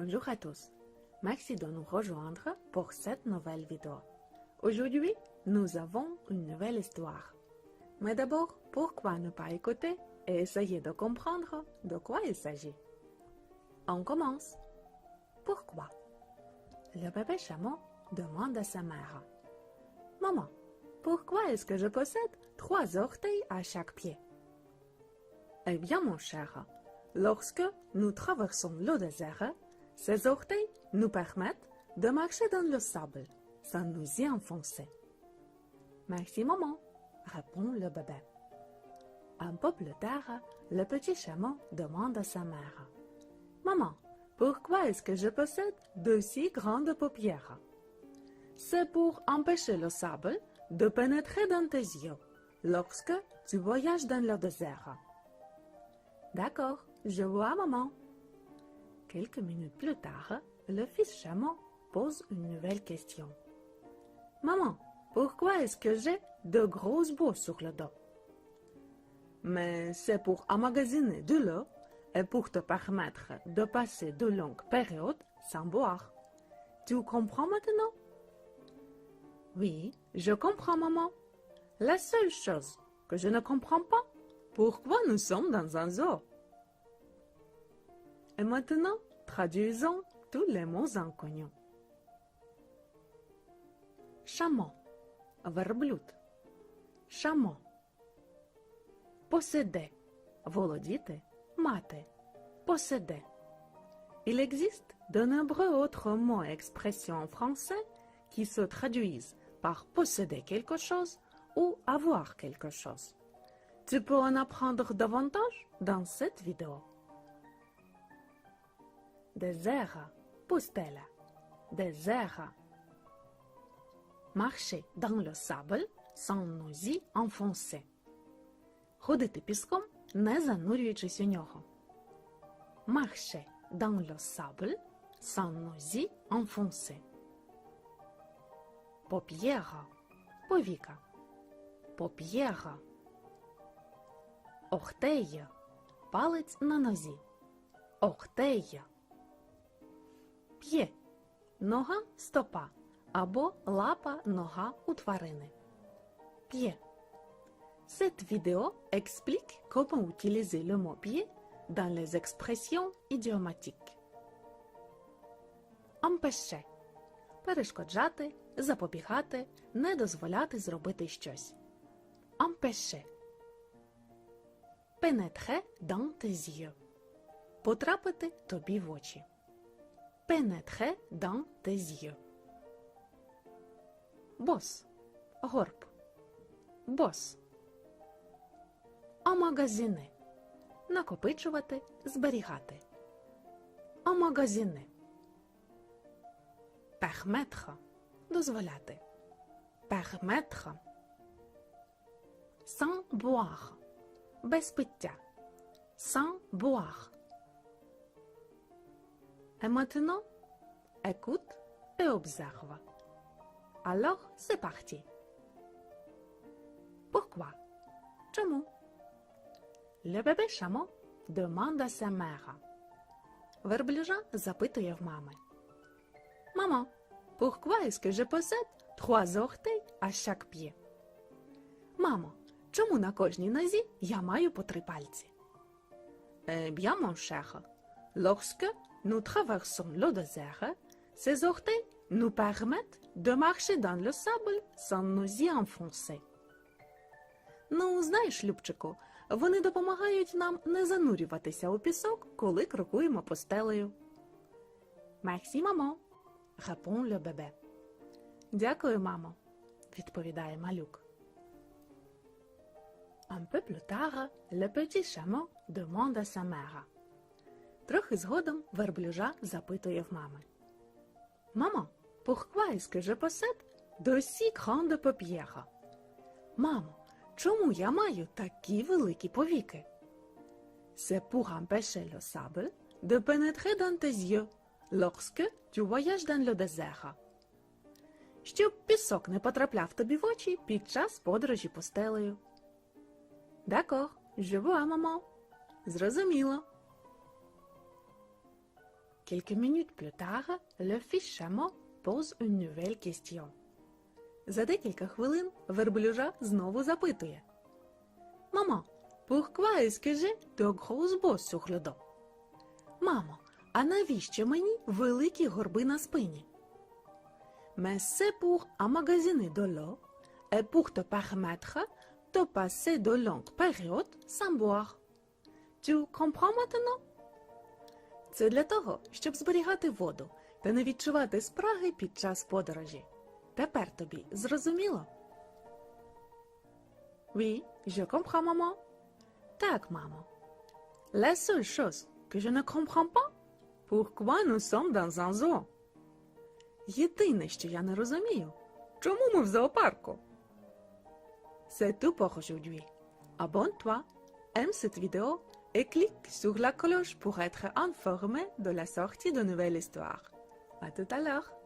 Bonjour à tous. Merci de nous rejoindre pour cette nouvelle vidéo. Aujourd'hui, nous avons une nouvelle histoire. Mais d'abord, pourquoi ne pas écouter et essayer de comprendre de quoi il s'agit? On commence. Pourquoi? Le bébé chameau demande à sa mère. Maman, pourquoi est-ce que je possède trois orteils à chaque pied? Eh bien, mon cher, lorsque nous traversons le désert, ces orteils nous permettent de marcher dans le sable sans nous y enfoncer. Merci, maman, répond le bébé. Un peu plus tard, le petit chameau demande à sa mère. Maman, pourquoi est-ce que je possède de si grandes paupières? C'est pour empêcher le sable de pénétrer dans tes yeux lorsque tu voyages dans le désert. D'accord, je vois, maman. Quelques minutes plus tard, le fils chameau pose une nouvelle question. Maman, pourquoi est-ce que j'ai de grosses bosses sur le dos Mais c'est pour emmagasiner de l'eau et pour te permettre de passer de longues périodes sans boire. Tu comprends maintenant? Oui, je comprends, maman. La seule chose que je ne comprends pas, pourquoi nous sommes dans un zoo? et maintenant, traduisons tous les mots inconnus. Chameau, верблюд. Chameau. Posséder, володіти, мати. Posséder. Il existe de nombreux autres mots et expressions en français qui se traduisent par posséder quelque chose ou avoir quelque chose. Tu peux en apprendre davantage dans cette vidéo. Marcher dans le sable sans nous y enfoncer. Ходити піском, не занурюючись у нього. Sable sans nous y enfoncer. Paupière, повіка. Paupière. Orteil, палець на нозі. Orteil. П'є нога стопа або лапа нога у тварини. П'є. Cette vidéo explique comment utiliser le mot pied dans les expressions idiomatiques. Empêcher – перешкоджати, запобігати, не дозволяти зробити щось. Empêcher. Pénétrer dans tes yeux – потрапити тобі в очі. Pénétrer dans tes. Бос. Горб. Бос. Омагазини. Накопичувати, зберігати. Омагазини. Перметра. Дозволяти. Перметра. Sans boire. Без пиття. Sans boire. Et maintenant, écoute et observe. Alors, c'est parti. Pourquoi Чому? Le bébé chameau demande à sa mère. Верблюжа запитує в мами. Maman, pourquoi est-ce que je possède trois orteils à chaque pied? Мамо, чому на кожній нозі я маю по три пальці? Eh bien, mon cher, lorsque nous traversons le désert, ces orteils nous permettent de marcher dans le sable sans nous y enfoncer. Ну, знаєш, Любчику, вони допомагають нам не занурюватися у пісок, коли крокуємо постелею. Merci, maman, répond le bébé. Дякую, мамо, відповідає малюк. Un peu plus tard, le petit chameau demande à sa mère. Трохи згодом верблюжа запитує в мами. Мамо, je possède de si grandes paupières? Мамо, чому я маю такі великі повіки? Pour empêcher le sable de pénétrer dans tes yeux lorsque tu voyages dans le. Щоб пісок не потрапляв тобі в очі під час подорожі постелею. Je vois, maman. Зрозуміло. Quelques minutes plus tard, le fils chameau pose une nouvelle question. За декілька хвилин верблюжа знову запитує. Мамо, pourquoi est-ce que j'ai de grosses bosses sur le dos? Мамо, а навіщо мені великі горби на спині? Mais c'est pour emmagasiner de l'eau et pour te permettre de passer de longues périodes sans boire. Tu comprends maintenant? Це для того, щоб зберігати воду та не відчувати спраги під час подорожі. Тепер тобі зрозуміло? Oui, je comprends, maman. Так, мамо. La seule chose que je ne comprends pas, pourquoi nous sommes dans un zoo? Єдине, що я не розумію, чому ми в зоопарку? C'est tout pour aujourd'hui. Abonne-toi, aime cette vidéo et clique sur la cloche pour être informé de la sortie de nouvelles histoires. À tout à l'heure!